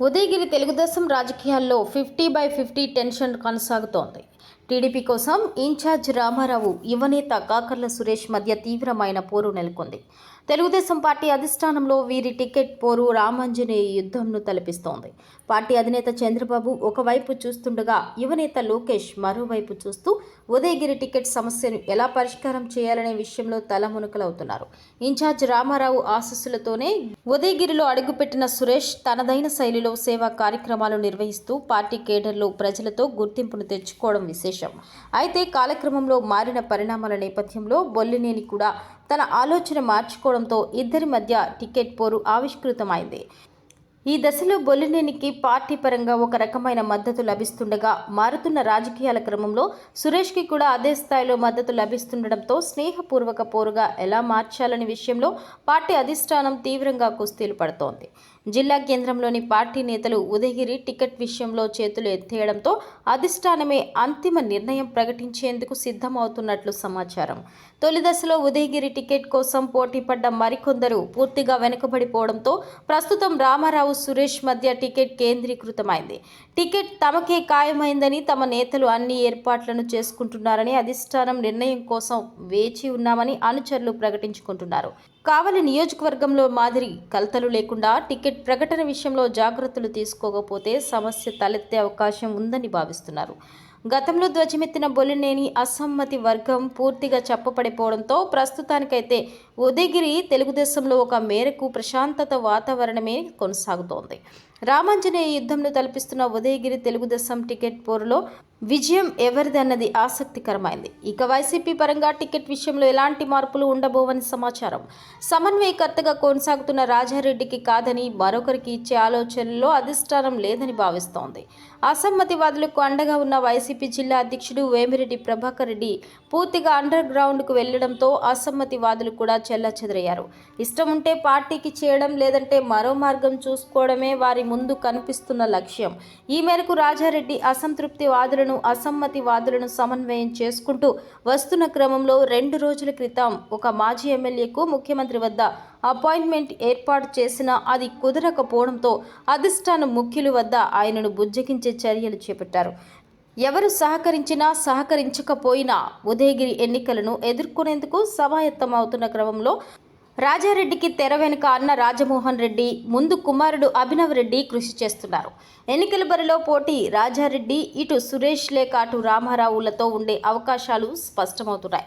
ఉదయగిరి తెలుగుదేశం రాజకీయాల్లో fifty by fifty tension కొనసాగుతోంది. TDP కోసం ఇన్ఛార్జ్ రామారావు యువనేత కాకర్ల సురేష్ మధ్య తీవ్రమైన పోరు నెలకొంది. తెలుగుదేశం పార్టీ అధిష్టానంలో వీరి టికెట్ పోరు రామాంజనేయ యుద్ధంను తలపిస్తోంది. పార్టీ అధినేత చంద్రబాబు ఒకవైపు చూస్తుండగా యువనేత లోకేష్ మరోవైపు చూస్తూ ఉదయగిరి టికెట్ సమస్యను ఎలా పరిష్కారం చేయాలనే విషయంలో తలమునకలవుతున్నారు ఇన్ఛార్జ్ రామారావు ఆశస్సులతోనే ఉదయగిరిలో అడుగుపెట్టిన సురేష్ తనదైన శైలిలో సేవా కార్యక్రమాలు నిర్వహిస్తూ పార్టీ కేడర్లో ప్రజలతో గుర్తింపును తెచ్చుకోవడం విశేషం. అయితే కాలక్రమంలో మారిన పరిణామాల నేపథ్యంలో బొల్లినేని కూడా తన ఆలోచన మార్చుకోవడంతో ఇద్దరి మధ్య టికెట్ పోరు ఆవిష్కృతమైంది. ఈ దశలో బొల్లినేనికి పార్టీ పరంగా ఒక రకమైన మద్దతు లభిస్తుండగా మారుతున్న రాజకీయాల క్రమంలో సురేష్కి కూడా అదే స్థాయిలో మద్దతు లభిస్తుండటంతో స్నేహపూర్వక పోరుగా ఎలా మార్చాలనే విషయంలో పార్టీ అధిష్టానం తీవ్రంగా కుస్తీలు పడుతోంది. జిల్లా కేంద్రంలోని పార్టీ నేతలు ఉదయగిరి టికెట్ విషయంలో చేతులు ఎత్తేయడంతో అధిష్టానమే అంతిమ నిర్ణయం ప్రకటించేందుకు సిద్ధమవుతున్నట్లు సమాచారం. తొలి దశలో ఉదయగిరి టికెట్ కోసం పోటీపడ్డ మరికొందరు పూర్తిగా వెనుకబడిపోవడంతో ప్రస్తుతం రామారావు సురేష్ మధ్య టికెట్ కేంద్రీకృతమైంది. టికెట్ తమకే ఖాయమైందని తమ నేతలు అన్ని ఏర్పాట్లను చేసుకుంటున్నారని అధిష్టానం నిర్ణయం కోసం వేచి ఉన్నామని అనుచరులు ప్రకటించుకుంటున్నారు. కావలి నియోజకవర్గంలో మాదిరి కలతలు లేకుండా టికెట్ ప్రకటన విషయంలో జాగ్రత్తలు తీసుకోకపోతే సమస్య తలెత్తే అవకాశం ఉందని భావిస్తున్నారు. గతంలో ధ్వజమెత్తిన బొలినేని అసమ్మతి వర్గం పూర్తిగా చెప్పపడిపోవడంతో ప్రస్తుతానికైతే ఉదయగిరి తెలుగుదేశంలో ఒక మేరకు ప్రశాంతత వాతావరణమే కొనసాగుతోంది. రామాంజనేయ యుద్ధంలో తలపిస్తున్న ఉదయగిరి తెలుగుదేశం టికెట్ పోరులో విజయం ఎవరిదన్నది ఆసక్తికరమైంది. ఇక వైసీపీ పరంగా టికెట్ విషయంలో ఎలాంటి మార్పులు ఉండబోవని సమాచారం. సమన్వయకర్తగా కొనసాగుతున్న రాజారెడ్డికి కాదని మరొకరికి ఇచ్చే ఆలోచనలో అధిష్టానం లేదని భావిస్తోంది. అసమ్మతివాదులకు అండగా ఉన్న వైసీపీ వైసీపీ జిల్లా అధ్యక్షుడు వేమిరెడ్డి ప్రభాకర్ రెడ్డి పూర్తిగా అండర్ గ్రౌండ్కు వెళ్ళడంతో అసమ్మతివాదులు కూడా చెల్లచెదరయ్యారు ఇష్టం ఉంటే పార్టీకి చేయడం లేదంటే మరో మార్గం చూసుకోవడమే వారి ముందు కనిపిస్తున్న లక్ష్యం. ఈ మేరకు రాజారెడ్డి అసంతృప్తి వాదులను అసమ్మతి వాదులను సమన్వయం చేసుకుంటూ వస్తున్న క్రమంలో రెండు రోజుల క్రితం ఒక మాజీ ఎమ్మెల్యేకు ముఖ్యమంత్రి వద్ద అపాయింట్మెంట్ ఏర్పాటు చేసినా అది కుదరకపోవడంతో అధిష్టానం ముఖ్యుల వద్ద ఆయనను బుజ్జగించే చర్యలు చేపట్టారు. ఎవరు సహకరించినా సహకరించకపోయినా ఉదయగిరి ఎన్నికలను ఎదుర్కొనేందుకు సమాయత్తమవుతున్న క్రమంలో రాజారెడ్డికి తెర వెనుక అన్న రాజమోహన్ రెడ్డి ముందు కుమారుడు అభినవ్ రెడ్డి కృషి చేస్తున్నారు. ఎన్నికల బరిలో పోటీ రాజారెడ్డి ఇటు సురేష్ లేక అటు రామారావులతో ఉండే అవకాశాలు స్పష్టమవుతున్నాయి.